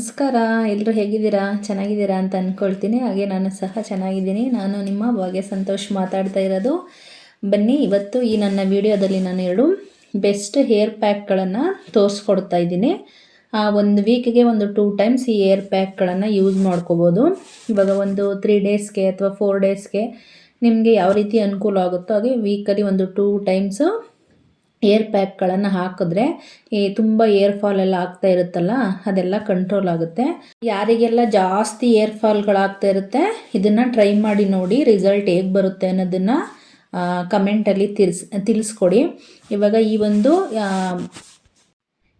ನಮಸ್ಕಾರ ಎಲ್ಲರೂ ಹೇಗಿದ್ದೀರಾ? ಚೆನ್ನಾಗಿದ್ದೀರಾ ಅಂತ ಅಂದ್ಕೊಳ್ತೀನಿ ಹಾಗೆ ನಾನು ಸಹ ಚೆನ್ನಾಗಿದ್ದೀನಿ. ನಾನು ನಿಮ್ಮ ಭಾಗ್ಯ ಸಂತೋಷ್ ಮಾತಾಡ್ತಾ ಇರೋದು. ಬನ್ನಿ, ಇವತ್ತು ಈ ನನ್ನ ವಿಡಿಯೋದಲ್ಲಿ ನಾನು ಎರಡು ಬೆಸ್ಟ್ ಹೇರ್ ಪ್ಯಾಕ್ಗಳನ್ನು ತೋರಿಸ್ಕೊಡ್ತಾ ಇದ್ದೀನಿ. ಒಂದು ವೀಕ್ಗೆ ಒಂದು ಟೂ ಟೈಮ್ಸ್ ಈ ಹೇರ್ ಪ್ಯಾಕ್ಗಳನ್ನು ಯೂಸ್ ಮಾಡ್ಕೋಬೋದು. ಇವಾಗ ಒಂದು ತ್ರೀ ಡೇಸ್ಗೆ ಅಥವಾ ಫೋರ್ ಡೇಸ್ಗೆ ನಿಮಗೆ ಯಾವ ರೀತಿ ಅನುಕೂಲ ಆಗುತ್ತೋ ಹಾಗೆ ವೀಕಲ್ಲಿ ಒಂದು ಟೂ ಟೈಮ್ಸು ಏರ್ ಪ್ಯಾಕ್ಗಳನ್ನು ಹಾಕಿದ್ರೆ ಈ ತುಂಬ ಏರ್ ಫಾಲ್ ಎಲ್ಲ ಆಗ್ತಾ ಇರುತ್ತಲ್ಲ, ಅದೆಲ್ಲ ಕಂಟ್ರೋಲ್ ಆಗುತ್ತೆ. ಯಾರಿಗೆಲ್ಲ ಜಾಸ್ತಿ ಏರ್ ಫಾಲ್ಗಳಾಗ್ತಾ ಇರುತ್ತೆ, ಇದನ್ನು ಟ್ರೈ ಮಾಡಿ ನೋಡಿ ರಿಸಲ್ಟ್ ಹೇಗೆ ಬರುತ್ತೆ ಅನ್ನೋದನ್ನು ಕಮೆಂಟಲ್ಲಿ ತಿಳಿಸ್ ತಿಳಿಸ್ಕೊಡಿ. ಇವಾಗ ಈ ಒಂದು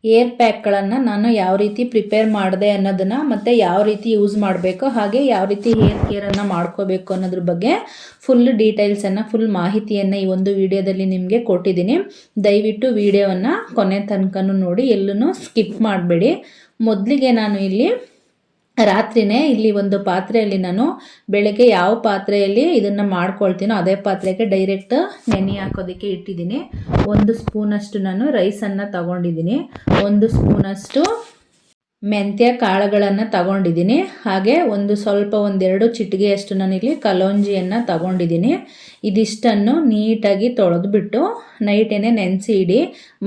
ಏರ್ ಪ್ಯಾಕ್ಗಳನ್ನು ನಾನು ಯಾವ ರೀತಿ ಪ್ರಿಪೇರ್ ಮಾಡಿದೆ ಅನ್ನೋದನ್ನು ಮತ್ತು ಯಾವ ರೀತಿ ಯೂಸ್ ಮಾಡಬೇಕು ಹಾಗೆ ಯಾವ ರೀತಿ ಹೇರ್ ಕೇರನ್ನು ಮಾಡ್ಕೋಬೇಕು ಅನ್ನೋದ್ರ ಬಗ್ಗೆ ಫುಲ್ ಡೀಟೇಲ್ಸನ್ನು ಫುಲ್ ಮಾಹಿತಿಯನ್ನು ಈ ಒಂದು ವಿಡಿಯೋದಲ್ಲಿ ನಿಮಗೆ ಕೊಟ್ಟಿದ್ದೀನಿ. ದಯವಿಟ್ಟು ವಿಡಿಯೋವನ್ನು ಕೊನೆ ತನಕನೂ ನೋಡಿ ಎಲ್ಲೂ ಸ್ಕಿಪ್ ಮಾಡಬೇಡಿ. ಮೊದಲಿಗೆ ನಾನು ಇಲ್ಲಿ ರಾತ್ರಿನೇ ಇಲ್ಲಿ ಒಂದು ಪಾತ್ರೆಯಲ್ಲಿ ನಾನು ಬೆಳಗ್ಗೆ ಯಾವ ಪಾತ್ರೆಯಲ್ಲಿ ಇದನ್ನು ಮಾಡ್ಕೊಳ್ತೀನೋ ಅದೇ ಪಾತ್ರೆಗೆ ಡೈರೆಕ್ಟ್ ನೆನೆ ಹಾಕೋದಕ್ಕೆ ಇಟ್ಟಿದ್ದೀನಿ. ಒಂದು ಸ್ಪೂನಷ್ಟು ನಾನು ರೈಸನ್ನು ತಗೊಂಡಿದ್ದೀನಿ. ಒಂದು ಸ್ಪೂನಷ್ಟು ಮೆಂತ್ಯ ಕಾಳುಗಳನ್ನು ತಗೊಂಡಿದ್ದೀನಿ. ಹಾಗೆ ಒಂದು ಸ್ವಲ್ಪ ಒಂದೆರಡು ಚಿಟಿಗೆಯಷ್ಟು ನಾನಿಲ್ಲಿ ಕಲೋಂಜಿಯನ್ನು ತಗೊಂಡಿದ್ದೀನಿ. ಇದಿಷ್ಟನ್ನು ನೀಟಾಗಿ ತೊಳೆದ್ಬಿಟ್ಟು ನೈಟೇನೆ ನೆನೆಸಿ ಇಡಿ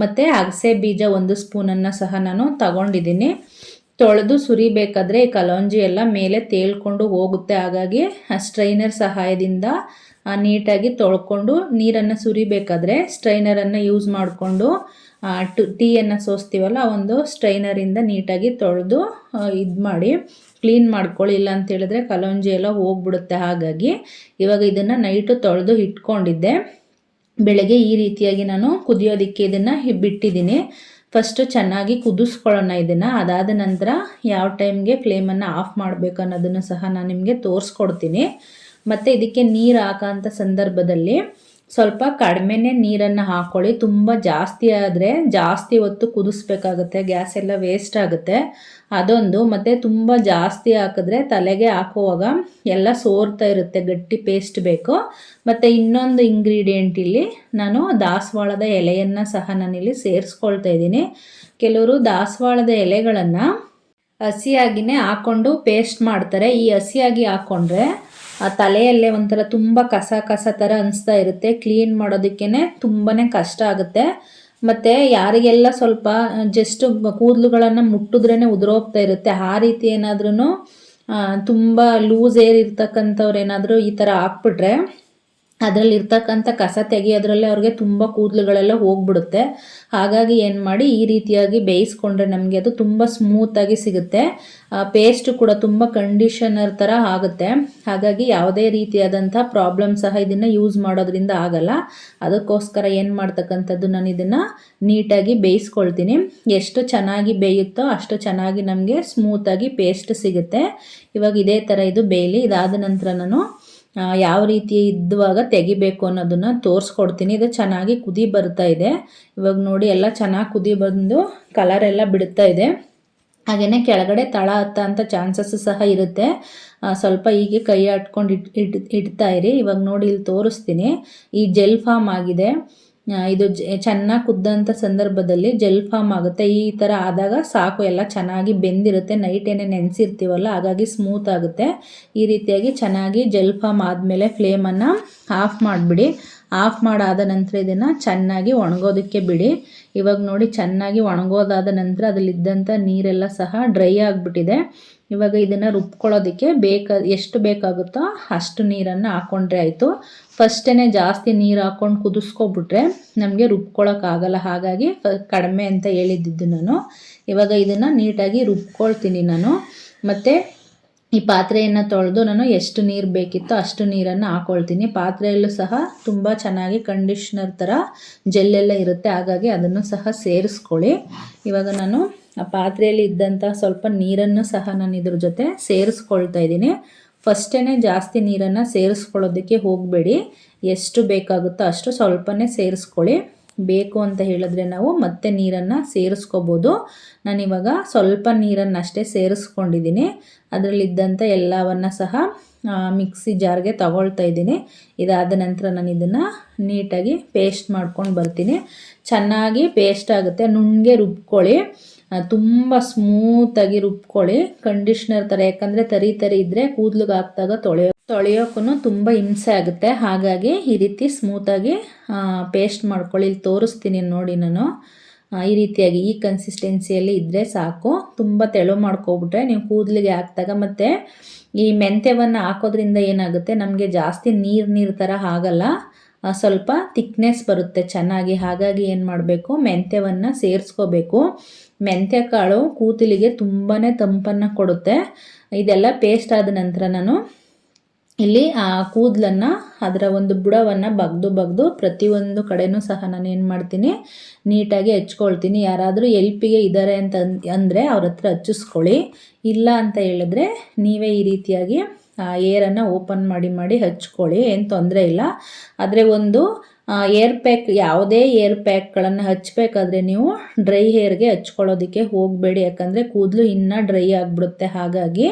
ಮತ್ತು ಅಗಸೆ ಬೀಜ ಒಂದು ಸ್ಪೂನನ್ನು ಸಹ ನಾನು ತಗೊಂಡಿದ್ದೀನಿ. ತೊಳೆದು ಸುರಿಬೇಕಾದ್ರೆ ಈ ಕಲೋಂಜಿ ಎಲ್ಲ ಮೇಲೆ ತೇಲ್ಕೊಂಡು ಹೋಗುತ್ತೆ. ಹಾಗಾಗಿ ಆ ಸ್ಟ್ರೈನರ್ ಸಹಾಯದಿಂದ ನೀಟಾಗಿ ತೊಳ್ಕೊಂಡು ನೀರನ್ನು ಸುರಿಬೇಕಾದ್ರೆ ಸ್ಟ್ರೈನರನ್ನು ಯೂಸ್ ಮಾಡಿಕೊಂಡು ಟು ಟೀಯನ್ನು ಸೋಸ್ತೀವಲ್ಲ ಒಂದು ಸ್ಟ್ರೈನರಿಂದ ನೀಟಾಗಿ ತೊಳೆದು ಇದು ಮಾಡಿ ಕ್ಲೀನ್ ಮಾಡ್ಕೊಳ್ಳಿ. ಇಲ್ಲ ಅಂತ ಹೇಳಿದ್ರೆ ಕಲೋಂಜಿ ಎಲ್ಲ ಹೋಗ್ಬಿಡುತ್ತೆ. ಹಾಗಾಗಿ ಇವಾಗ ಇದನ್ನು ನೈಟು ತೊಳೆದು ಇಟ್ಕೊಂಡಿದ್ದೆ. ಬೆಳಗ್ಗೆ ಈ ರೀತಿಯಾಗಿ ನಾನು ಕುದಿಯೋದಕ್ಕೆ ಇದನ್ನು ಬಿಟ್ಟಿದ್ದೀನಿ. ಫಸ್ಟು ಚೆನ್ನಾಗಿ ಕುದಿಸ್ಕೊಳ್ಳೋಣ ಇದನ್ನು. ಅದಾದ ನಂತರ ಯಾವ ಟೈಮ್ಗೆ ಫ್ಲೇಮನ್ನು ಆಫ್ ಮಾಡಬೇಕು ಅನ್ನೋದನ್ನು ಸಹ ನಾನು ನಿಮಗೆ ತೋರಿಸ್ಕೊಡ್ತೀನಿ. ಮತ್ತು ಇದಕ್ಕೆ ನೀರು ಹಾಕೋಂಥ ಸಂದರ್ಭದಲ್ಲಿ ಸ್ವಲ್ಪ ಕಡಿಮೆನೇ ನೀರನ್ನು ಹಾಕ್ಕೊಳ್ಳಿ ತುಂಬ ಜಾಸ್ತಿ ಆದರೆ ಜಾಸ್ತಿ ಹೊತ್ತು ಕುದಿಸ್ಬೇಕಾಗುತ್ತೆ. ಗ್ಯಾಸ್ ಎಲ್ಲ ವೇಸ್ಟ್ ಆಗುತ್ತೆ. ಅದೊಂದು. ಮತ್ತು ತುಂಬ ಜಾಸ್ತಿ ಹಾಕಿದ್ರೆ ತಲೆಗೆ ಹಾಕುವಾಗ ಎಲ್ಲ ಸೋರ್ತಾ ಇರುತ್ತೆ. ಗಟ್ಟಿ ಪೇಸ್ಟ್ ಬೇಕು. ಮತ್ತು ಇನ್ನೊಂದು ಇಂಗ್ರೀಡಿಯೆಂಟ್ ಇಲ್ಲಿ ನಾನು ದಾಸವಾಳದ ಎಲೆಯನ್ನು ಸಹ ನಾನಿಲ್ಲಿ ಸೇರಿಸ್ಕೊಳ್ತಾ ಇದ್ದೀನಿ. ಕೆಲವರು ದಾಸವಾಳದ ಎಲೆಗಳನ್ನು ಹಸಿಯಾಗಿನೇ ಹಾಕ್ಕೊಂಡು ಪೇಸ್ಟ್ ಮಾಡ್ತಾರೆ. ಈ ಹಸಿಯಾಗಿ ಹಾಕ್ಕೊಂಡ್ರೆ ಆ ತಲೆಯಲ್ಲೇ ಒಂಥರ ತುಂಬ ಕಸ ಕಸ ಥರ ಅನಿಸ್ತಾ ಇರುತ್ತೆ. ಕ್ಲೀನ್ ಮಾಡೋದಕ್ಕೇ ತುಂಬಾ ಕಷ್ಟ ಆಗುತ್ತೆ. ಮತ್ತು ಯಾರಿಗೆಲ್ಲ ಸ್ವಲ್ಪ ಜಸ್ಟ್ ಕೂದಲುಗಳನ್ನು ಮುಟ್ಟಿದ್ರೇ ಉದುರೋಗ್ತಾ ಇರುತ್ತೆ. ಆ ರೀತಿ ಏನಾದ್ರೂ ತುಂಬ ಲೂಸ್ ಏರ್ ಇರ್ತಕ್ಕಂಥವ್ರು ಏನಾದರೂ ಈ ಥರ ಹಾಕ್ಬಿಟ್ರೆ ಅದರಲ್ಲಿ ಇರ್ತಕ್ಕಂಥ ಕಸ ತೆಗೆಯೋದ್ರಲ್ಲೇ ಅವ್ರಿಗೆ ತುಂಬ ಕೂದಲುಗಳೆಲ್ಲ ಹೋಗ್ಬಿಡುತ್ತೆ. ಹಾಗಾಗಿ ಏನು ಮಾಡಿ ಈ ರೀತಿಯಾಗಿ ಬೇಯಿಸ್ಕೊಂಡ್ರೆ ನಮಗೆ ಅದು ತುಂಬ ಸ್ಮೂತಾಗಿ ಸಿಗುತ್ತೆ. ಪೇಸ್ಟ್ ಕೂಡ ತುಂಬ ಕಂಡೀಷನರ್ ಥರ ಆಗುತ್ತೆ. ಹಾಗಾಗಿ ಯಾವುದೇ ರೀತಿಯಾದಂಥ ಪ್ರಾಬ್ಲಮ್ ಸಹ ಇದನ್ನು ಯೂಸ್ ಮಾಡೋದ್ರಿಂದ ಆಗಲ್ಲ. ಅದಕ್ಕೋಸ್ಕರ ಏನು ಮಾಡ್ತಕ್ಕಂಥದ್ದು ನಾನು ಇದನ್ನು ನೀಟಾಗಿ ಬೇಯಿಸ್ಕೊಳ್ತೀನಿ. ಎಷ್ಟು ಚೆನ್ನಾಗಿ ಬೇಯುತ್ತೋ ಅಷ್ಟು ಚೆನ್ನಾಗಿ ನಮಗೆ ಸ್ಮೂತಾಗಿ ಪೇಸ್ಟ್ ಸಿಗುತ್ತೆ. ಇವಾಗ ಇದೇ ಥರ ಇದು ಬೇಯಲಿ. ಇದಾದ ನಂತರ ನಾನು ಯಾವ ರೀತಿ ಇದ್ದುವಾಗ ತೆಗಿಬೇಕು ಅನ್ನೋದನ್ನು ತೋರಿಸ್ಕೊಡ್ತೀನಿ. ಇದು ಚೆನ್ನಾಗಿ ಕುದಿ ಬರ್ತಾ ಇದೆ. ಇವಾಗ ನೋಡಿ, ಎಲ್ಲ ಚೆನ್ನಾಗಿ ಕುದಿ ಬಂದು ಕಲರ್ ಎಲ್ಲ ಬಿಡ್ತಾ ಇದೆ. ಹಾಗೆಯೇ ಕೆಳಗಡೆ ತಳ ಹತ್ತ ಅಂತ ಚಾನ್ಸಸ್ ಸಹ ಇರುತ್ತೆ. ಸ್ವಲ್ಪ ಹೀಗೆ ಕೈ ಆಟ್ಕೊಂಡು ಇಟ್ ಇಡ್ತಾ ಇರಿ. ಇವಾಗ ನೋಡಿ, ಇಲ್ಲಿ ತೋರಿಸ್ತೀನಿ. ಈ ಜೆಲ್ ಫಾರ್ಮ್ ಆಗಿದೆ. ಇದು ಚೆನ್ನಾಗಿ ಕುದ್ದಂಥ ಸಂದರ್ಭದಲ್ಲಿ ಜೆಲ್ ಫಾರ್ಮ್ ಆಗುತ್ತೆ. ಈ ಥರ ಆದಾಗ ಸಾಕು, ಎಲ್ಲ ಚೆನ್ನಾಗಿ ಬೆಂದಿರುತ್ತೆ. ನೈಟ್ ಏನೇ ನೆನೆಸಿರ್ತೀವಲ್ಲ, ಹಾಗಾಗಿ ಸ್ಮೂತ್ ಆಗುತ್ತೆ. ಈ ರೀತಿಯಾಗಿ ಚೆನ್ನಾಗಿ ಜೆಲ್ ಫಾರ್ಮ್ ಆದಮೇಲೆ ಫ್ಲೇಮನ್ನು ಆಫ್ ಮಾಡಿಬಿಡಿ. ಆಫ್ ಮಾಡಾದ ನಂತರ ಇದನ್ನು ಚೆನ್ನಾಗಿ ಒಣಗೋದಕ್ಕೆ ಬಿಡಿ. ಇವಾಗ ನೋಡಿ ಚೆನ್ನಾಗಿ ಒಣಗೋದಾದ ನಂತರ ಅದರಲ್ಲಿದ್ದಂಥ ನೀರೆಲ್ಲ ಸಹ ಡ್ರೈ ಆಗಿಬಿಟ್ಟಿದೆ. ಇವಾಗ ಇದನ್ನು ರುಬ್ಕೊಳ್ಳೋದಕ್ಕೆ ಬೇಕಾ, ಎಷ್ಟು ಬೇಕಾಗುತ್ತೋ ಅಷ್ಟು ನೀರನ್ನು ಹಾಕ್ಕೊಂಡ್ರೆ ಆಯಿತು. ಫಸ್ಟೇ ಜಾಸ್ತಿ ನೀರು ಹಾಕ್ಕೊಂಡು ಕುದಿಸ್ಕೊಬಿಟ್ರೆ ನಮಗೆ ರುಬ್ಕೊಳ್ಳೋಕ್ಕಾಗಲ್ಲ ಹಾಗಾಗಿ ಕಡಿಮೆ ಅಂತ ಹೇಳಿದ್ದಿದ್ದು ನಾನು. ಇವಾಗ ಇದನ್ನು ನೀಟಾಗಿ ರುಬ್ಕೊಳ್ತೀನಿ ನಾನು. ಮತ್ತು ಈ ಪಾತ್ರೆಯನ್ನು ತೊಳೆದು ನಾನು ಎಷ್ಟು ನೀರು ಬೇಕಿತ್ತೋ ಅಷ್ಟು ನೀರನ್ನು ಹಾಕ್ಕೊಳ್ತೀನಿ ಪಾತ್ರೆಯಲ್ಲೂ ಸಹ ತುಂಬ ಚೆನ್ನಾಗಿ ಕಂಡೀಷ್ನರ್ ಥರ ಜೆಲ್ಲೆಲ್ಲ ಇರುತ್ತೆ, ಹಾಗಾಗಿ ಅದನ್ನು ಸಹ ಸೇರಿಸ್ಕೊಳ್ಳಿ. ಇವಾಗ ನಾನು ಆ ಪಾತ್ರೆಯಲ್ಲಿ ಇದ್ದಂಥ ಸ್ವಲ್ಪ ನೀರನ್ನು ಸಹ ನಾನು ಇದ್ರ ಜೊತೆ ಸೇರಿಸ್ಕೊಳ್ತಾ ಇದ್ದೀನಿ. ಫಸ್ಟೇ ಜಾಸ್ತಿ ನೀರನ್ನು ಸೇರಿಸ್ಕೊಳ್ಳೋದಕ್ಕೆ ಹೋಗಬೇಡಿ. ಎಷ್ಟು ಬೇಕಾಗುತ್ತೋ ಅಷ್ಟು ಸ್ವಲ್ಪನೇ ಸೇರಿಸ್ಕೊಳ್ಳಿ. ಬೇಕು ಅಂತ ಹೇಳಿದ್ರೆ ನಾವು ಮತ್ತೆ ನೀರನ್ನು ಸೇರಿಸ್ಕೋಬೋದು. ನಾನಿವಾಗ ಸ್ವಲ್ಪ ನೀರನ್ನು ಅಷ್ಟೇ ಸೇರಿಸ್ಕೊಂಡಿದ್ದೀನಿ. ಅದರಲ್ಲಿದ್ದಂಥ ಎಲ್ಲವನ್ನು ಸಹ ಮಿಕ್ಸಿ ಜಾರ್ಗೆ ತಗೊಳ್ತಾ ಇದ್ದೀನಿ. ಇದಾದ ನಂತರ ನಾನು ಇದನ್ನು ನೀಟಾಗಿ ಪೇಸ್ಟ್ ಮಾಡ್ಕೊಂಡು ಬರ್ತೀನಿ. ಚೆನ್ನಾಗಿ ಪೇಸ್ಟ್ ಆಗುತ್ತೆ. ನುಣ್ಣಗೆ ರುಬ್ಕೊಳ್ಳಿ. ತುಂಬ ಸ್ಮೂತಾಗಿ ರುಬ್ಕೊಳ್ಳಿ. ಕಂಡೀಷ್ನರ್ ಥರ ಯಾಕಂದರೆ ತರಿ ತರಿ ಇದ್ದರೆ ಕೂದಲಿಗೆ ಹಾಕಿದಾಗ ತೊಳೆಯೋ ತೊಳೆಯೋಕ್ಕೂ ತುಂಬ ಹಿಂಸೆ ಆಗುತ್ತೆ. ಹಾಗಾಗಿ ಈ ರೀತಿ ಸ್ಮೂತಾಗಿ ಪೇಸ್ಟ್ ಮಾಡ್ಕೊಳ್ಳಿ. ಇಲ್ಲಿ ತೋರಿಸ್ತೀನಿ ನೋಡಿ ನಾನು. ಈ ರೀತಿಯಾಗಿ, ಈ ಕನ್ಸಿಸ್ಟೆನ್ಸಿಯಲ್ಲಿ ಇದ್ದರೆ ಸಾಕು. ತುಂಬ ತೆಳು ಮಾಡ್ಕೊಬಿಟ್ರೆ ನೀವು ಕೂದಲಿಗೆ ಹಾಕಿದಾಗ ಮತ್ತು ಈ ಮೆಂತ್ಯವನ್ನು ಹಾಕೋದ್ರಿಂದ ಏನಾಗುತ್ತೆ? ನಮಗೆ ಜಾಸ್ತಿ ನೀರು ನೀರು ಥರ ಆಗಲ್ಲ. ಸ್ವಲ್ಪ ತಿಕ್ನೆಸ್ ಬರುತ್ತೆ ಚೆನ್ನಾಗಿ. ಹಾಗಾಗಿ ಏನು ಮಾಡಬೇಕು? ಮೆಂತ್ಯವನ್ನು ಸೇರಿಸ್ಕೋಬೇಕು. ಮೆಂತ್ಯ ಕಾಳು ಕೂದಲಿಗೆ ತುಂಬಾ ತಂಪನ್ನು ಕೊಡುತ್ತೆ. ಇದೆಲ್ಲ ಪೇಸ್ಟ್ ಆದ ನಂತರ ನಾನು ಇಲ್ಲಿ ಆ ಕೂದಲನ್ನು, ಅದರ ಒಂದು ಬುಡವನ್ನು ಬಗ್ದು ಬಗ್ದು ಪ್ರತಿಯೊಂದು ಕಡೆನೂ ಸಹ ನಾನು ಏನು ಮಾಡ್ತೀನಿ, ನೀಟಾಗಿ ಹಚ್ಕೊಳ್ತೀನಿ. ಯಾರಾದರೂ ಎಲ್ಪಿಗೆ ಇದ್ದಾರೆ ಅಂತ ಅಂದರೆ ಅವ್ರ ಹತ್ರ ಹಚ್ಚಿಸ್ಕೊಳ್ಳಿ. ಇಲ್ಲ ಅಂತ ಹೇಳಿದ್ರೆ ನೀವೇ ಈ ರೀತಿಯಾಗಿ ಏರನ್ನು ಓಪನ್ ಮಾಡಿ ಮಾಡಿ ಹಚ್ಕೊಳ್ಳಿ. ಏನು ತೊಂದರೆ ಇಲ್ಲ. ಆದರೆ ಒಂದು ಏರ್ ಪ್ಯಾಕ್ ಯಾವುದೇ ಏರ್ ಪ್ಯಾಕ್ಗಳನ್ನು ಹಚ್ಚಬೇಕಾದ್ರೆ ನೀವು ಡ್ರೈ ಹೇರ್ಗೆ ಹಚ್ಕೊಳ್ಳೋದಕ್ಕೆ ಹೋಗಬೇಡಿ. ಯಾಕಂದರೆ ಕೂದಲು ಇನ್ನೂ ಡ್ರೈ ಆಗಿಬಿಡುತ್ತೆ. ಹಾಗಾಗಿ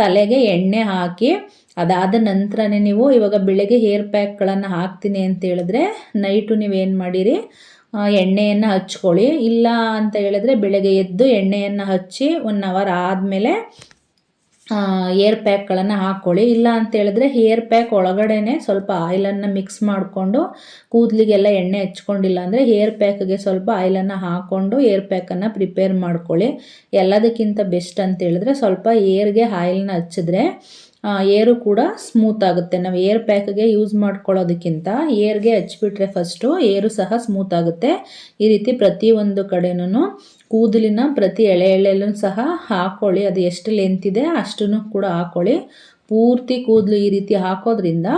ತಲೆಗೆ ಎಣ್ಣೆ ಹಾಕಿ ಅದಾದ ನಂತರನೇ ನೀವು ಇವಾಗ ಬೆಳಗ್ಗೆ ಹೇರ್ ಪ್ಯಾಕ್ಗಳನ್ನು ಹಾಕ್ತೀನಿ ಅಂತ ಹೇಳಿದ್ರೆ ನೈಟು ನೀವೇನು ಮಾಡಿರಿ? ಎಣ್ಣೆಯನ್ನು ಹಚ್ಕೊಳ್ಳಿ. ಇಲ್ಲ ಅಂತ ಹೇಳಿದ್ರೆ ಬೆಳಗ್ಗೆ ಎದ್ದು ಎಣ್ಣೆಯನ್ನು ಹಚ್ಚಿ ಒನ್ ಅವರ್ ಆದಮೇಲೆ ಏರ್ ಪ್ಯಾಕ್ಗಳನ್ನು ಹಾಕ್ಕೊಳ್ಳಿ ಇಲ್ಲ ಅಂತ ಹೇಳಿದ್ರೆ ಹೇರ್ ಪ್ಯಾಕ್ ಒಳಗಡೆನೆ ಸ್ವಲ್ಪ ಆಯಿಲನ್ನು ಮಿಕ್ಸ್ ಮಾಡಿಕೊಂಡು ಕೂದಲಿಗೆಲ್ಲ ಎಣ್ಣೆ ಹಚ್ಕೊಂಡಿಲ್ಲ ಅಂದರೆ ಹೇರ್ ಪ್ಯಾಕ್ಗೆ ಸ್ವಲ್ಪ ಆಯಿಲನ್ನು ಹಾಕ್ಕೊಂಡು ಏರ್ ಪ್ಯಾಕನ್ನು ಪ್ರಿಪೇರ್ ಮಾಡ್ಕೊಳ್ಳಿ. ಎಲ್ಲದಕ್ಕಿಂತ ಬೆಸ್ಟ್ ಅಂತ ಹೇಳಿದ್ರೆ ಸ್ವಲ್ಪ ಏರ್ಗೆ ಆಯಿಲ್ನ ಹಚ್ಚಿದ್ರೆ ಏರು ಕೂಡ ಸ್ಮೂತ್ ಆಗುತ್ತೆ. ನಾವು ಏರ್ ಪ್ಯಾಕ್ಗೆ ಯೂಸ್ ಮಾಡ್ಕೊಳ್ಳೋದಕ್ಕಿಂತ ಏರ್ಗೆ ಹಚ್ಬಿಟ್ರೆ ಫಸ್ಟು ಏರು ಸಹ ಸ್ಮೂತ್ ಆಗುತ್ತೆ. ಈ ರೀತಿ ಪ್ರತಿಯೊಂದು ಕಡೆನೂ ಕೂದಲಿನ ಪ್ರತಿ ಎಳೆ ಎಳೆಯಲ್ಲೂ ಸಹ ಹಾಕ್ಕೊಳ್ಳಿ ಅದು ಎಷ್ಟು ಲೆಂತ್ ಇದೆ ಅಷ್ಟನ್ನು ಕೂಡ ಹಾಕ್ಕೊಳ್ಳಿ ಪೂರ್ತಿ ಕೂದಲು ಈ ರೀತಿ ಹಾಕೋದ್ರಿಂದ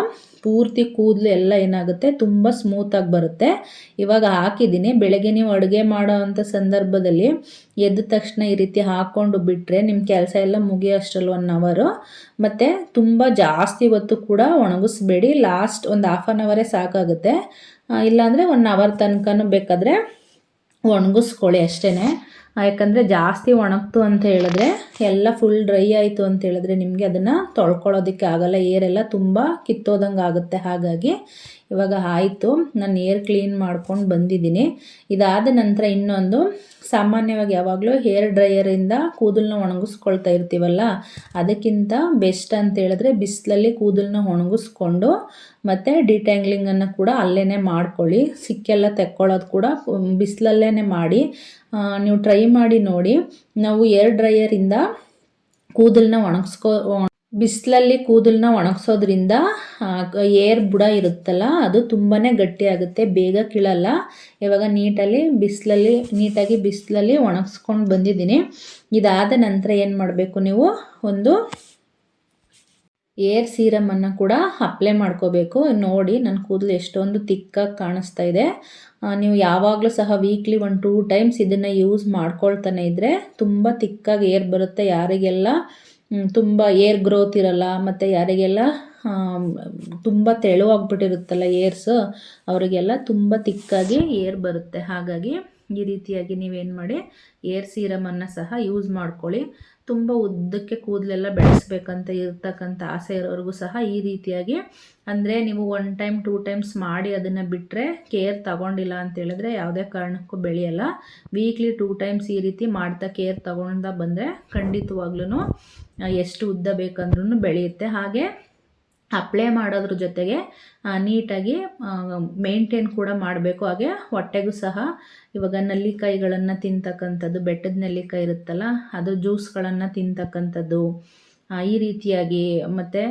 ಪೂರ್ತಿ ಕೂದಲು ಎಲ್ಲ ಏನಾಗುತ್ತೆ? ತುಂಬ ಸ್ಮೂತಾಗಿ ಬರುತ್ತೆ. ಇವಾಗ ಹಾಕಿದ್ದೀನಿ. ಬೆಳಗ್ಗೆ ನೀವು ಅಡುಗೆ ಮಾಡೋ ಅಂಥ ಸಂದರ್ಭದಲ್ಲಿ ಎದ್ದ ತಕ್ಷಣ ಈ ರೀತಿ ಹಾಕ್ಕೊಂಡು ಬಿಟ್ಟರೆ ನಿಮ್ಮ ಕೆಲಸ ಎಲ್ಲ ಮುಗಿಯೋಷ್ಟರಲ್ಲಿ ಒನ್ ಅವರು ಮತ್ತು ತುಂಬ ಜಾಸ್ತಿ ಹೊತ್ತು ಕೂಡ ಒಣಗಿಸ್ಬೇಡಿ. ಲಾಸ್ಟ್ ಒಂದು ಹಾಫ್ ಆನ್ ಅವರೇ ಸಾಕಾಗುತ್ತೆ. ಇಲ್ಲಾಂದರೆ ಒನ್ ಅವರ್ ತನಕನೂ ಬೇಕಾದರೆ ಒಣಗಿಸ್ಕೊಳ್ಳಿ ಅಷ್ಟೇ ಯಾಕಂದರೆ ಜಾಸ್ತಿ ಒಣಗ್ತು ಅಂತ ಹೇಳಿದ್ರೆ, ಎಲ್ಲ ಫುಲ್ ಡ್ರೈ ಆಯಿತು ಅಂತ ಹೇಳಿದ್ರೆ ನಿಮಗೆ ಅದನ್ನು ತೊಳ್ಕೊಳ್ಳೋದಕ್ಕೆ ಆಗಲ್ಲ. ಏರೆಲ್ಲ ತುಂಬ ಕಿತ್ತೋದಂಗೆ ಆಗುತ್ತೆ ಹಾಗಾಗಿ ಇವಾಗ ಆಯಿತು. ನಾನು ಏರ್ ಕ್ಲೀನ್ ಮಾಡ್ಕೊಂಡು ಬಂದಿದ್ದೀನಿ. ಇದಾದ ನಂತರ ಇನ್ನೊಂದು, ಸಾಮಾನ್ಯವಾಗಿ ಯಾವಾಗಲೂ ಹೇರ್ ಡ್ರೈಯರಿಂದ ಕೂದಲನ್ನ ಒಣಗಿಸ್ಕೊಳ್ತಾ ಇರ್ತೀವಲ್ಲ, ಅದಕ್ಕಿಂತ ಬೆಸ್ಟ್ ಅಂತ ಹೇಳಿದ್ರೆ ಬಿಸಿಲಲ್ಲಿ ಕೂದಲನ್ನ ಒಣಗಿಸ್ಕೊಂಡು ಮತ್ತು ಡಿಟ್ಯಾಂಗ್ಲಿಂಗನ್ನು ಕೂಡ ಅಲ್ಲೇ ಮಾಡ್ಕೊಳ್ಳಿ. ಸಿಕ್ಕೆಲ್ಲ ತೆಕ್ಕೊಳ್ಳೋದು ಕೂಡ ಬಿಸಿಲಲ್ಲೇ ಮಾಡಿ. ನೀವು ಟ್ರೈ ಮಾಡಿ ನೋಡಿ. ನಾವು ಏರ್ ಡ್ರೈಯರಿಂದ ಕೂದಲನ್ನ ಒಣಗಿಸ್ಕೊ ಬಿಸಿಲಲ್ಲಿ ಕೂದಲನ್ನ ಒಣಗಿಸೋದ್ರಿಂದ ಏರ್ ಬುಡ ಇರುತ್ತಲ್ಲ, ಅದು ತುಂಬಾ ಗಟ್ಟಿಯಾಗುತ್ತೆ ಬೇಗ ಕೀಳಲ್ಲ. ಇವಾಗ ನೀಟಲ್ಲಿ ಬಿಸಿಲಲ್ಲಿ, ನೀಟಾಗಿ ಬಿಸಿಲಲ್ಲಿ ಒಣಗಿಸ್ಕೊಂಡು ಬಂದಿದ್ದೀನಿ. ಇದಾದ ನಂತರ ಏನು ಮಾಡಬೇಕು ನೀವು? ಒಂದು ಏರ್ ಸೀರಮನ್ನು ಕೂಡ ಅಪ್ಲೈ ಮಾಡ್ಕೋಬೇಕು. ನೋಡಿ ನನ್ನ ಕೂದಲು ಎಷ್ಟೊಂದು ತಿಕ್ಕಾಗಿ ಕಾಣಿಸ್ತಾ ಇದೆ. ನೀವು ಯಾವಾಗಲೂ ಸಹ ವೀಕ್ಲಿ ಒನ್ ಟೂ ಟೈಮ್ಸ್ ಇದನ್ನು ಯೂಸ್ ಮಾಡ್ಕೊಳ್ತಾನೆ ಇದ್ದರೆ ತುಂಬ ತಿಕ್ಕಾಗಿ ಏರ್ ಬರುತ್ತೆ ಯಾರಿಗೆಲ್ಲ. ತುಂಬ ಏರ್ ಗ್ರೋತ್ ಇರಲ್ಲ, ಮತ್ತು ಯಾರಿಗೆಲ್ಲ ತುಂಬ ತೆಳುವಾಗ್ಬಿಟ್ಟಿರುತ್ತಲ್ಲ ಏರ್ಸ್ ಅವರಿಗೆಲ್ಲ ತುಂಬ ತಿಕ್ಕಾಗಿ ಏರ್ ಬರುತ್ತೆ. ಹಾಗಾಗಿ ಈ ರೀತಿಯಾಗಿ ನೀವೇನು ಮಾಡಿ ಏರ್ ಸೀರಮನ್ನು ಸಹ ಯೂಸ್ ಮಾಡ್ಕೊಳ್ಳಿ. ತುಂಬ ಉದ್ದಕ್ಕೆ ಕೂದಲೆಲ್ಲ ಬೆಳೆಸ್ಬೇಕಂತ ಇರ್ತಕ್ಕಂಥ ಆಸೆ ಇರೋರಿಗೂ ಸಹ ಈ ರೀತಿಯಾಗಿ. ಅಂದರೆ ನೀವು ಒನ್ ಟೈಮ್ ಟೂ ಟೈಮ್ಸ್ ಮಾಡಿ ಅದನ್ನು ಬಿಟ್ಟರೆ ಕೇರ್ ತಗೊಂಡಿಲ್ಲ ಅಂತ ಹೇಳಿದ್ರೆ ಯಾವುದೇ ಕಾರಣಕ್ಕೂ ಬೆಳೆಯಲ್ಲ. ವೀಕ್ಲಿ ಟೂ ಟೈಮ್ಸ್ ಈ ರೀತಿ ಮಾಡ್ತಾ ಕೇರ್ ತಗೊಂಡ ಬಂದರೆ ಖಂಡಿತವಾಗ್ಲೂ ಎಷ್ಟು ಉದ್ದ ಬೇಕಂದ್ರೂ ಬೆಳೆಯುತ್ತೆ. ಹಾಗೆ ಅಪ್ಲೈ ಮಾಡೋದ್ರ ಜೊತೆಗೆ ನೀಟಾಗಿ ಮೇಂಟೈನ್ ಕೂಡ ಮಾಡಬೇಕು. ಹಾಗೆ ಹೊಟ್ಟೆಗೂ ಸಹ ಇವಾಗ ನಲ್ಲಿಕಾಯಿಗಳನ್ನು ತಿಂತಕ್ಕಂಥದ್ದು, ಬೆಟ್ಟದ ನೆಲ್ಲಿಕಾಯಿ ಇರುತ್ತಲ್ಲ, ಅದು ಜ್ಯೂಸ್ಗಳನ್ನು ತಿಂತಕ್ಕಂಥದ್ದು ಈ ರೀತಿಯಾಗಿ ಮತ್ತು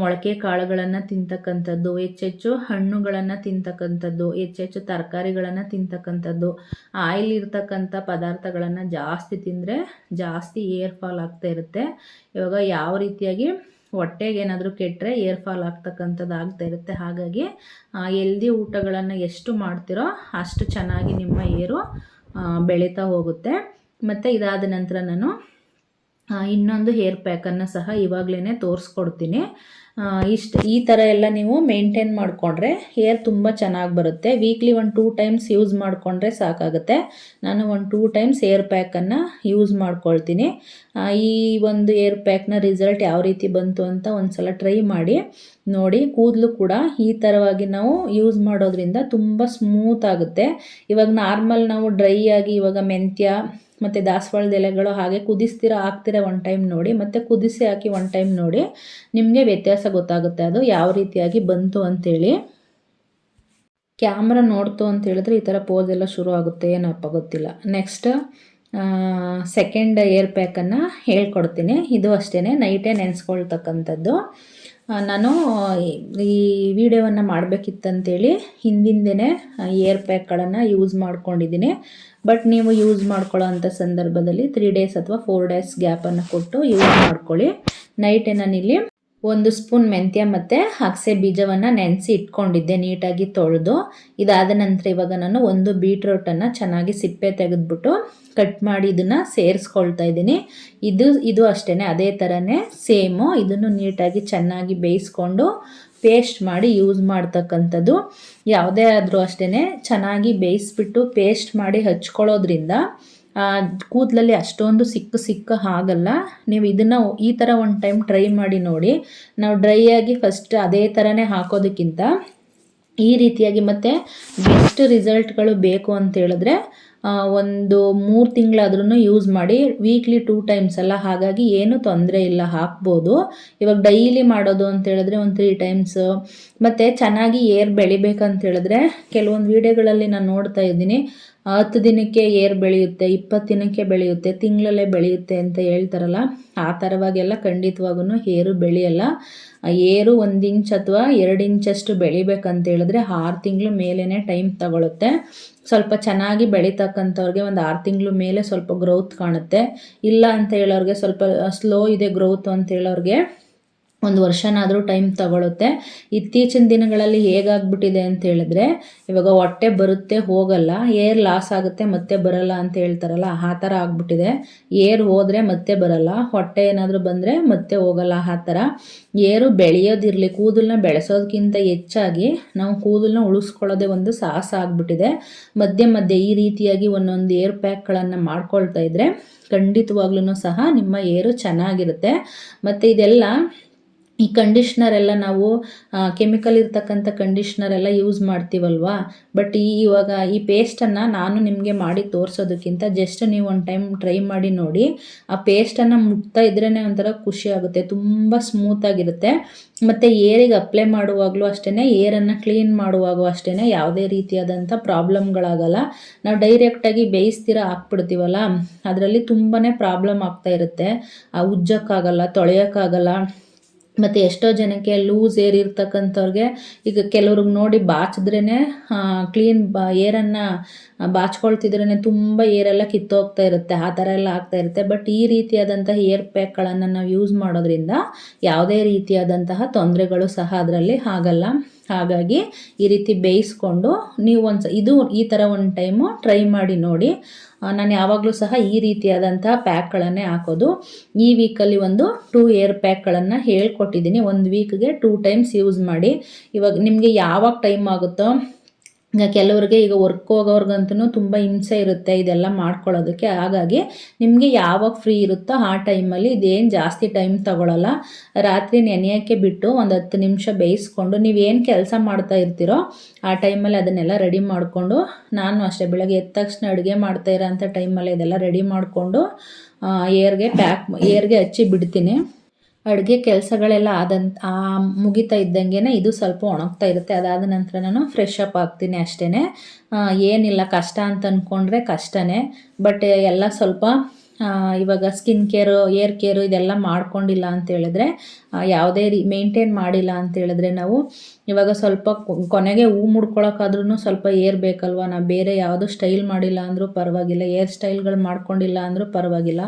ಮೊಳಕೆ ಕಾಳುಗಳನ್ನು ತಿಂತಕ್ಕಂಥದ್ದು, ಹೆಚ್ಚೆಚ್ಚು ಹಣ್ಣುಗಳನ್ನು ತಿಂತಕ್ಕಂಥದ್ದು, ಹೆಚ್ಚೆಚ್ಚು ತರಕಾರಿಗಳನ್ನು ತಿಂತಕ್ಕಂಥದ್ದು ಆಯಿಲ್ ಇರ್ತಕ್ಕಂಥ ಪದಾರ್ಥಗಳನ್ನು ಜಾಸ್ತಿ ತಿಂದರೆ ಜಾಸ್ತಿ ಏರ್ ಫಾಲ್ ಆಗ್ತಾ ಇರುತ್ತೆ. ಇವಾಗ ಯಾವ ರೀತಿಯಾಗಿ ಹೊಟ್ಟೆಗೆ ಏನಾದರೂ ಕೆಟ್ಟರೆ ಏರ್ ಫಾಲ್ ಆಗ್ತಕ್ಕಂಥದ್ದು ಆಗ್ತಾ ಇರುತ್ತೆ. ಹಾಗಾಗಿ ಎಲ್ದಿ ಊಟಗಳನ್ನು ಎಷ್ಟು ಮಾಡ್ತಿರೋ ಅಷ್ಟು ಚೆನ್ನಾಗಿ ನಿಮ್ಮ ಏರು ಬೆಳೀತಾ ಹೋಗುತ್ತೆ. ಮತ್ತು ಇದಾದ ನಂತರ ನಾನು ಇನ್ನೊಂದು ಹೇರ್ ಪ್ಯಾಕನ್ನು ಸಹ ಇವಾಗಲೇ ತೋರಿಸ್ಕೊಡ್ತೀನಿ. ಇಷ್ಟು, ಈ ಥರ ಎಲ್ಲ ನೀವು ಮೇಂಟೈನ್ ಮಾಡಿಕೊಂಡ್ರೆ ಹೇರ್ ತುಂಬ ಚೆನ್ನಾಗಿ ಬರುತ್ತೆ. ವೀಕ್ಲಿ ಒಂದು ಟೂ ಟೈಮ್ಸ್ ಯೂಸ್ ಮಾಡಿಕೊಂಡ್ರೆ ಸಾಕಾಗುತ್ತೆ. ನಾನು ಒಂದು ಟೂ ಟೈಮ್ಸ್ ಏರ್ ಪ್ಯಾಕನ್ನು ಯೂಸ್ ಮಾಡ್ಕೊಳ್ತೀನಿ. ಈ ಒಂದು ಏರ್ ಪ್ಯಾಕ್ನ ರಿಸಲ್ಟ್ ಯಾವ ರೀತಿ ಬಂತು ಅಂತ ಒಂದು ಸಲ ಟ್ರೈ ಮಾಡಿ ನೋಡಿ. ಕೂದಲು ಕೂಡ ಈ ಥರವಾಗಿ ನಾವು ಯೂಸ್ ಮಾಡೋದ್ರಿಂದ ತುಂಬ ಸ್ಮೂತ್ ಆಗುತ್ತೆ. ಇವಾಗ ನಾರ್ಮಲ್ ನಾವು ಡ್ರೈ ಆಗಿ ಇವಾಗ ಮೆಂತ್ಯ ಮತ್ತು ದಾಸವಾಳದ ಎಲೆಗಳು ಹಾಗೆ ಕುದಿಸ್ತೀರ ಹಾಕ್ತೀರ ಒನ್ ಟೈಮ್ ನೋಡಿ, ಮತ್ತು ಕುದಿಸಿ ಹಾಕಿ ಒನ್ ಟೈಮ್ ನೋಡಿ, ನಿಮಗೆ ವ್ಯತ್ಯಾಸ ಗೊತ್ತಾಗುತ್ತೆ ಅದು ಯಾವ ರೀತಿಯಾಗಿ ಬಂತು ಅಂತೇಳಿ. ಕ್ಯಾಮ್ರಾ ನೋಡ್ತು ಅಂತ ಹೇಳಿದ್ರೆ ಈ ಥರ ಪೋಸ್ ಎಲ್ಲ ಶುರು ಆಗುತ್ತೆ, ಏನಪ್ಪ ಗೊತ್ತಿಲ್ಲ. ನೆಕ್ಸ್ಟ್ ಸೆಕೆಂಡ್ ಏರ್ ಪ್ಯಾಕನ್ನು ಹೇಳ್ಕೊಡ್ತೀನಿ. ಇದು ಅಷ್ಟೇ ನೈಟೇ ನೆನೆಸ್ಕೊಳ್ತಕ್ಕಂಥದ್ದು. ನಾನು ಈ ವಿಡಿಯೋವನ್ನು ಮಾಡಬೇಕಿತ್ತಂತೇಳಿ ಹಿಂದಿಂದೇ ಏರ್ ಪ್ಯಾಕ್ಗಳನ್ನು ಯೂಸ್ ಮಾಡ್ಕೊಂಡಿದ್ದೀನಿ. ಬಟ್ ನೀವು ಯೂಸ್ ಮಾಡ್ಕೊಳ್ಳೋ ಅಂಥ ಸಂದರ್ಭದಲ್ಲಿ ತ್ರೀ ಡೇಸ್ ಅಥವಾ ಫೋರ್ ಡೇಸ್ ಗ್ಯಾಪನ್ನು ಕೊಟ್ಟು ಯೂಸ್ ಮಾಡ್ಕೊಳ್ಳಿ. ನೈಟೇ ನಾನಿಲ್ಲಿ ಒಂದು ಸ್ಪೂನ್ ಮೆಂತ್ಯ ಮತ್ತು ಅಗಸೆ ಬೀಜವನ್ನು ನೆನೆಸಿ ಇಟ್ಕೊಂಡಿದ್ದೆ ನೀಟಾಗಿ ತೊಳೆದು. ಇದಾದ ನಂತರ ಇವಾಗ ನಾನು ಒಂದು ಬೀಟ್ರೋಟನ್ನು ಚೆನ್ನಾಗಿ ಸಿಪ್ಪೆ ತೆಗೆದ್ಬಿಟ್ಟು ಕಟ್ ಮಾಡಿ ಇದನ್ನು ಸೇರಿಸ್ಕೊಳ್ತಾ ಇದ್ದೀನಿ. ಇದು ಇದು ಅಷ್ಟೇ ಅದೇ ಥರನೇ ಸೇಮು. ಇದನ್ನು ನೀಟಾಗಿ ಚೆನ್ನಾಗಿ ಬೇಯಿಸ್ಕೊಂಡು ಪೇಸ್ಟ್ ಮಾಡಿ ಯೂಸ್ ಮಾಡ್ತಕ್ಕಂಥದ್ದು. ಯಾವುದೇ ಆದರೂ ಅಷ್ಟೇ ಚೆನ್ನಾಗಿ ಬೇಯಿಸ್ಬಿಟ್ಟು ಪೇಸ್ಟ್ ಮಾಡಿ ಹಚ್ಕೊಳ್ಳೋದ್ರಿಂದ ಕೂದಲಲ್ಲಿ ಅಷ್ಟೊಂದು ಸಿಕ್ಕ ಸಿಕ್ಕ ಆಗಲ್ಲ ನೀವು ಇದನ್ನು ಈ ಥರ ಒಂದು ಟೈಮ್ ಟ್ರೈ ಮಾಡಿ ನೋಡಿ. ನಾವು ಡ್ರೈ ಆಗಿ ಫಸ್ಟ್ ಅದೇ ಥರನೇ ಹಾಕೋದಕ್ಕಿಂತ ಈ ರೀತಿಯಾಗಿ ಮತ್ತು ಬೆಸ್ಟ್ ರಿಸಲ್ಟ್ಗಳು ಬೇಕು ಅಂತ ಹೇಳಿದ್ರೆ ಒಂದು ಮೂರು ತಿಂಗಳಾದ್ರೂ ಯೂಸ್ ಮಾಡಿ ವೀಕ್ಲಿ ಟೂ ಟೈಮ್ಸ್ ಅಲ್ಲ, ಹಾಗಾಗಿ ಏನು ತೊಂದರೆ ಇಲ್ಲ, ಹಾಕ್ಬೋದು. ಇವಾಗ ಡೈಲಿ ಮಾಡೋದು ಅಂತ ಹೇಳಿದ್ರೆ ಒಂದು ತ್ರೀ ಟೈಮ್ಸ್ ಮತ್ತು ಚೆನ್ನಾಗಿ ಏರ್ ಬೆಳಿಬೇಕಂತ ಹೇಳಿದ್ರೆ, ಕೆಲವೊಂದು ವೀಡಿಯೋಗಳಲ್ಲಿ ನಾನು ನೋಡ್ತಾ ಇದ್ದೀನಿ ಹತ್ತು ದಿನಕ್ಕೆ ಏರ್ ಬೆಳೆಯುತ್ತೆ, ಇಪ್ಪತ್ತು ದಿನಕ್ಕೆ ಬೆಳೆಯುತ್ತೆ, ತಿಂಗಳಲ್ಲೇ ಬೆಳೆಯುತ್ತೆ ಅಂತ ಹೇಳ್ತಾರಲ್ಲ, ಆ ಥರವಾಗೆಲ್ಲ ಖಂಡಿತವಾಗೂ ಏರು ಬೆಳೆಯಲ್ಲ. ಏರು ಒಂದು ಇಂಚ್ ಅಥವಾ ಎರಡು ಇಂಚಷ್ಟು ಬೆಳಿಬೇಕಂತ ಹೇಳಿದ್ರೆ ಆರು ತಿಂಗಳು ಮೇಲೇ ಟೈಮ್ ತಗೊಳುತ್ತೆ. ಸ್ವಲ್ಪ ಚೆನ್ನಾಗಿ ಬೆಳೀತಕ್ಕಂಥವ್ರಿಗೆ ಒಂದು ಆರು ತಿಂಗಳು ಮೇಲೆ ಸ್ವಲ್ಪ ಗ್ರೋತ್ ಕಾಣುತ್ತೆ. ಇಲ್ಲ ಅಂತ ಹೇಳೋರಿಗೆ ಸ್ವಲ್ಪ ಸ್ಲೋ ಇದೆ ಗ್ರೋತ್ ಅಂತ ಹೇಳೋರಿಗೆ ಒಂದು ವರ್ಷನಾದರೂ ಟೈಮ್ ತಗೊಳುತ್ತೆ. ಇತ್ತೀಚಿನ ದಿನಗಳಲ್ಲಿ ಹೇಗಾಗ್ಬಿಟ್ಟಿದೆ ಅಂತ ಹೇಳಿದ್ರೆ, ಇವಾಗ ಹೊಟ್ಟೆ ಬರುತ್ತೆ, ಹೋಗಲ್ಲ ಏರ್ ಲಾಸ್ ಆಗುತ್ತೆ, ಮತ್ತೆ ಬರಲ್ಲ ಅಂತ ಹೇಳ್ತಾರಲ್ಲ, ಆ ಥರ ಆಗ್ಬಿಟ್ಟಿದೆ. ಏರ್ ಹೋದರೆ ಮತ್ತೆ ಬರಲ್ಲ, ಹೊಟ್ಟೆ ಏನಾದರೂ ಬಂದರೆ ಮತ್ತೆ ಹೋಗಲ್ಲ, ಆ ಥರ. ಏರು ಬೆಳೆಯೋದಿರಲಿ, ಕೂದಲನ್ನ ಬೆಳೆಸೋದಕ್ಕಿಂತ ಹೆಚ್ಚಾಗಿ ನಾವು ಕೂದಲನ್ನ ಉಳಿಸ್ಕೊಳ್ಳೋದೇ ಒಂದು ಸಾಹಸ ಆಗ್ಬಿಟ್ಟಿದೆ. ಮಧ್ಯೆ ಮಧ್ಯೆ ಈ ರೀತಿಯಾಗಿ ಒಂದೊಂದು ಏರ್ ಪ್ಯಾಕ್ಗಳನ್ನು ಮಾಡ್ಕೊಳ್ತಾ ಇದ್ದರೆ ಖಂಡಿತವಾಗ್ಲೂ ಸಹ ನಿಮ್ಮ ಏರು ಚೆನ್ನಾಗಿರುತ್ತೆ. ಮತ್ತು ಇದೆಲ್ಲ ಈ ಕಂಡೀಷ್ನರ್ ಎಲ್ಲ ನಾವು ಕೆಮಿಕಲ್ ಇರ್ತಕ್ಕಂಥ ಕಂಡೀಷ್ನರ್ ಎಲ್ಲ ಯೂಸ್ ಮಾಡ್ತೀವಲ್ವಾ? ಬಟ್ ಈ ಇವಾಗ ಈ ಪೇಸ್ಟನ್ನು ನಾನು ನಿಮಗೆ ಮಾಡಿ ತೋರಿಸೋದಕ್ಕಿಂತ ಜಸ್ಟ್ ನೀವು ಒಂದು ಟೈಮ್ ಟ್ರೈ ಮಾಡಿ ನೋಡಿ, ಆ ಪೇಸ್ಟನ್ನು ಮುಟ್ತಾ ಇದ್ರೇ ಒಂಥರ ಖುಷಿ ಆಗುತ್ತೆ, ತುಂಬ ಸ್ಮೂತಾಗಿರುತ್ತೆ ಮತ್ತು ಏರಿಗೆ ಅಪ್ಲೈ ಮಾಡುವಾಗಲೂ ಅಷ್ಟೇ ಏರನ್ನು ಕ್ಲೀನ್ ಮಾಡುವಾಗೂ ಅಷ್ಟೇ ಯಾವುದೇ ರೀತಿಯಾದಂಥ ಪ್ರಾಬ್ಲಮ್ಗಳಾಗಲ್ಲ ನಾವು ಡೈರೆಕ್ಟಾಗಿ ಬೇಯಿಸ್ತೀರ ಹಾಕ್ಬಿಡ್ತೀವಲ್ಲ ಅದರಲ್ಲಿ ತುಂಬಾ ಪ್ರಾಬ್ಲಮ್ ಆಗ್ತಾ ಇರುತ್ತೆ. ಆ ಉಜ್ಜಕ್ಕಾಗಲ್ಲ, ತೊಳೆಯೋಕ್ಕಾಗಲ್ಲ ಮತ್ತು ಎಷ್ಟೋ ಜನಕ್ಕೆ ಲೂಸ್ ಏರ್ ಇರ್ತಕ್ಕಂಥವ್ರಿಗೆ ಈಗ ಕೆಲವ್ರಿಗೆ ನೋಡಿ ಬಾಚಿದ್ರೇ ಕ್ಲೀನ್ ಬಾ, ಏರನ್ನು ಬಾಚ್ಕೊಳ್ತಿದ್ರೇ ತುಂಬ ಏರೆಲ್ಲ ಕಿತ್ತೋಗ್ತಾ ಇರುತ್ತೆ, ಆ ಥರ ಎಲ್ಲ ಆಗ್ತಾ ಇರುತ್ತೆ. ಬಟ್ ಈ ರೀತಿಯಾದಂತಹ ಏರ್ ಪ್ಯಾಕ್ಗಳನ್ನು ನಾವು ಯೂಸ್ ಮಾಡೋದ್ರಿಂದ ಯಾವುದೇ ರೀತಿಯಾದಂತಹ ತೊಂದರೆಗಳು ಸಹ ಅದರಲ್ಲಿ ಆಗಲ್ಲ. ಹಾಗಾಗಿ ಈ ರೀತಿ ಬೇಯಿಸ್ಕೊಂಡು ನೀವು ಒಂದು ಇದು ಈ ಥರ ಒಂದು ಟೈಮು ಟ್ರೈ ಮಾಡಿ ನೋಡಿ. ನಾನು ಯಾವಾಗಲೂ ಸಹ ಈ ರೀತಿಯಾದಂತಹ ಪ್ಯಾಕ್ಗಳನ್ನೇ ಹಾಕೋದು. ಈ ವೀಕಲ್ಲಿ ಒಂದು ಟೂ ಏರ್ ಪ್ಯಾಕ್ಗಳನ್ನು ಹೇಳ್ಕೊಟ್ಟಿದ್ದೀನಿ. ಒಂದು ವೀಕ್ಗೆ ಟೂ ಟೈಮ್ಸ್ ಯೂಸ್ ಮಾಡಿ. ಇವಾಗ ನಿಮಗೆ ಯಾವಾಗ ಟೈಮ್ ಆಗುತ್ತೋ ಈಗ ಕೆಲವ್ರಿಗೆ ಈಗ ವರ್ಕ್ ಹೋಗೋರ್ಗಂತೂ ತುಂಬ ಹಿಂಸೆ ಇರುತ್ತೆ ಇದೆಲ್ಲ ಮಾಡ್ಕೊಳ್ಳೋದಕ್ಕೆ. ಹಾಗಾಗಿ ನಿಮಗೆ ಯಾವಾಗ ಫ್ರೀ ಇರುತ್ತೋ ಆ ಟೈಮಲ್ಲಿ ಇದೇನು ಜಾಸ್ತಿ ಟೈಮ್ ತಗೊಳ್ಳಲ್ಲ ರಾತ್ರಿ ನೆನೆಯೋಕ್ಕೆ ಬಿಟ್ಟು ಒಂದು ಹತ್ತು ನಿಮಿಷ ಬೇಯಿಸ್ಕೊಂಡು ನೀವೇನು ಕೆಲಸ ಮಾಡ್ತಾ ಇರ್ತೀರೋ ಆ ಟೈಮಲ್ಲಿ ಅದನ್ನೆಲ್ಲ ರೆಡಿ ಮಾಡಿಕೊಂಡು, ನಾನು ಅಷ್ಟೇ ಬೆಳಗ್ಗೆ ಎದ್ದ ತಕ್ಷಣ ಅಡುಗೆ ಮಾಡ್ತಾ ಇರೋ ಅಂಥ ಟೈಮಲ್ಲಿ ಇದೆಲ್ಲ ರೆಡಿ ಮಾಡಿಕೊಂಡು ಏರ್ಗೆ ಪ್ಯಾಕ್ ಏರ್ಗೆ ಹಚ್ಚಿ ಬಿಡ್ತೀನಿ. ಅಡುಗೆ ಕೆಲಸಗಳೆಲ್ಲ ಆದಂತ ಮುಗಿತಾ ಇದ್ದಂಗೆ ಇದು ಸ್ವಲ್ಪ ಒಣಗ್ತಾ ಇರುತ್ತೆ. ಅದಾದ ನಂತರ ನಾನು ಫ್ರೆಶ್ ಅಪ್ ಆಗ್ತೀನಿ ಅಷ್ಟೇ ಏನಿಲ್ಲ, ಕಷ್ಟ ಅಂತ ಅಂದ್ಕೊಂಡ್ರೆ ಕಷ್ಟನೇ. ಬಟ್ ಎಲ್ಲ ಸ್ವಲ್ಪ ಇವಾಗ ಸ್ಕಿನ್ ಕೇರು ಏರ್ ಕೇರು ಇದೆಲ್ಲ ಮಾಡ್ಕೊಂಡಿಲ್ಲ ಅಂತ ಹೇಳಿದ್ರೆ ಯಾವುದೇ ರೀ ಮೇಂಟೈನ್ ಮಾಡಿಲ್ಲ ಅಂತ ಹೇಳಿದ್ರೆ ನಾವು ಇವಾಗ ಸ್ವಲ್ಪ ಕೊನೆಗೆ ಹೂ ಮುಡ್ಕೊಳಕ್ಕಾದ್ರೂ ಸ್ವಲ್ಪ ಏರ್ ಬೇಕಲ್ವ? ನಾವು ಬೇರೆ ಯಾವುದೋ ಸ್ಟೈಲ್ ಮಾಡಿಲ್ಲ ಅಂದರೂ ಪರವಾಗಿಲ್ಲ. ಏರ್ ಸ್ಟೈಲ್ಗಳು ಮಾಡ್ಕೊಂಡಿಲ್ಲ ಅಂದರೂ ಪರವಾಗಿಲ್ಲ.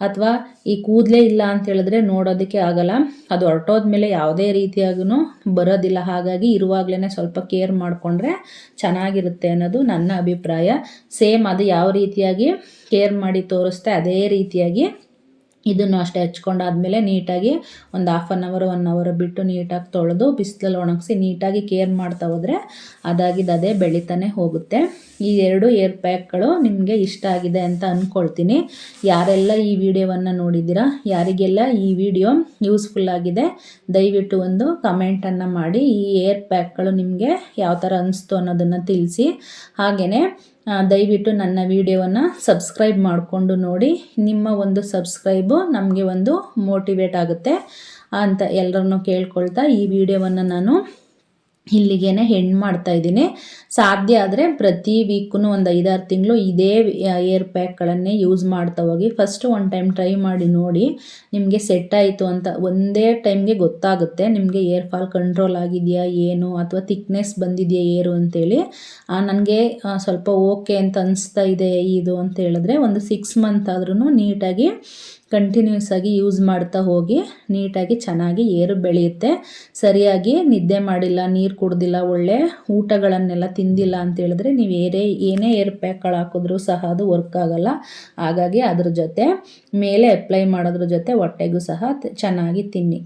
ಅಥವಾ ಈ ಕೂದಲೇ ಇಲ್ಲ ಅಂತ ಹೇಳಿದ್ರೆ ನೋಡೋದಕ್ಕೆ ಆಗಲ್ಲ. ಅದು ಹೊರಟೋದ್ಮೇಲೆ ಯಾವುದೇ ರೀತಿಯಾಗೂ ಬರೋದಿಲ್ಲ. ಹಾಗಾಗಿ ಇರುವಾಗಲೇ ಸ್ವಲ್ಪ ಕೇರ್ ಮಾಡಿಕೊಂಡ್ರೆ ಚೆನ್ನಾಗಿರುತ್ತೆ ಅನ್ನೋದು ನನ್ನ ಅಭಿಪ್ರಾಯ. ಸೇಮ್ ಅದು ಯಾವ ರೀತಿಯಾಗಿ ಕೇರ್ ಮಾಡಿ ತೋರಿಸ್ತೆ ಅದೇ ರೀತಿಯಾಗಿ ಇದನ್ನು ಅಷ್ಟೇ ಆದಮೇಲೆ ನೀಟಾಗಿ ಒಂದು half an hour one hour ಬಿಟ್ಟು ನೀಟಾಗಿ ತೊಳೆದು ಬಿಸಿಲಲ್ಲಿ ಒಣಗಿಸಿ ನೀಟಾಗಿ ಕೇರ್ ಮಾಡ್ತಾ ಹೋದರೆ ಅದಾಗಿದ್ದು ಅದೇ ಬೆಳಿತಾನೆ ಹೋಗುತ್ತೆ. ಈ ಎರಡು ಏರ್ ಪ್ಯಾಕ್ಗಳು ನಿಮಗೆ ಇಷ್ಟ ಆಗಿದೆ ಅಂತ ಅಂದ್ಕೊಳ್ತೀನಿ ಯಾರೆಲ್ಲ ಈ ವಿಡಿಯೋವನ್ನು ನೋಡಿದ್ದೀರಾ, ಯಾರಿಗೆಲ್ಲ ಈ ವಿಡಿಯೋ ಯೂಸ್ಫುಲ್ ಆಗಿದೆ, ದಯವಿಟ್ಟು ಒಂದು ಕಮೆಂಟನ್ನು ಮಾಡಿ ಈ ಏರ್ ಪ್ಯಾಕ್ಗಳು ನಿಮಗೆ ಯಾವ ಥರ ಅನ್ನಿಸ್ತು ಅನ್ನೋದನ್ನು ತಿಳಿಸಿ. ಹಾಗೆಯೇ ದಯವಿಟ್ಟು ನನ್ನ ವಿಡಿಯೋವನ್ನು ಸಬ್ಸ್ಕ್ರೈಬ್ ಮಾಡಿಕೊಂಡು ನೋಡಿ. ನಿಮ್ಮ ಒಂದು ಸಬ್ಸ್ಕ್ರೈಬು ನಮಗೆ ಒಂದು ಮೋಟಿವೇಟ್ ಆಗುತ್ತೆ ಅಂತ ಎಲ್ಲರನ್ನೂ ಕೇಳ್ಕೊಳ್ತಾ ಈ ವಿಡಿಯೋವನ್ನು ನಾನು ಇಲ್ಲಿಗೇನೆ ಹೆಣ್ಣು ಮಾಡ್ತಾ ಇದ್ದೀನಿ. ಸಾಧ್ಯ ಆದರೆ ಪ್ರತಿ ವೀಕ್ನು ಒಂದು ಐದಾರು ತಿಂಗಳು ಇದೇ ಏರ್ ಪ್ಯಾಕ್ಗಳನ್ನೇ ಯೂಸ್ ಮಾಡ್ತಾ ಹೋಗಿ. ಫಸ್ಟು ಒನ್ ಟೈಮ್ ಟ್ರೈ ಮಾಡಿ ನೋಡಿ, ನಿಮಗೆ ಸೆಟ್ ಆಯಿತು ಅಂತ ಒಂದೇ ಟೈಮ್ಗೆ ಗೊತ್ತಾಗುತ್ತೆ. ನಿಮಗೆ ಏರ್ ಫಾಲ್ ಕಂಟ್ರೋಲ್ ಆಗಿದೆಯಾ, ಏನು, ಅಥವಾ ತಿಕ್ನೆಸ್ ಬಂದಿದೆಯಾ, ಏರು ಅಂತೇಳಿ. ನನಗೆ ಸ್ವಲ್ಪ ಓಕೆ ಅಂತ ಅನಿಸ್ತಾ ಇದೆ, ಇದು ಅಂತ ಹೇಳಿದ್ರೆ, ಒಂದು ಸಿಕ್ಸ್ ಮಂತ್ ಆದ್ರೂ ನೀಟಾಗಿ ಕಂಟಿನ್ಯೂಸ್ ಆಗಿ ಯೂಸ್ ಮಾಡ್ತಾ ಹೋಗಿ ನೀಟಾಗಿ ಚೆನ್ನಾಗಿ ಏರು ಬೆಳೆಯುತ್ತೆ. ಸರಿಯಾಗಿ ನಿದ್ದೆ ಮಾಡಿಲ್ಲ, ನೀರು ಕುಡ್ದಿಲ್ಲ, ಒಳ್ಳೆ ಊಟಗಳನ್ನೆಲ್ಲ ತಿಂದಿಲ್ಲ ಅಂತ ಹೇಳಿದ್ರೆ ನೀವು ಏರೇ, ಏನೇ ಏರ್ ಪ್ಯಾಕ್ಗಳು ಹಾಕಿದ್ರೂ ಸಹ ಅದು ವರ್ಕ್ ಆಗಲ್ಲ. ಹಾಗಾಗಿ ಅದ್ರ ಜೊತೆ ಮೇಲೆ ಅಪ್ಲೈ ಮಾಡೋದ್ರ ಜೊತೆ ಹೊಟ್ಟೆಗೂ ಸಹ ಚೆನ್ನಾಗಿ ತಿನ್ನಿ.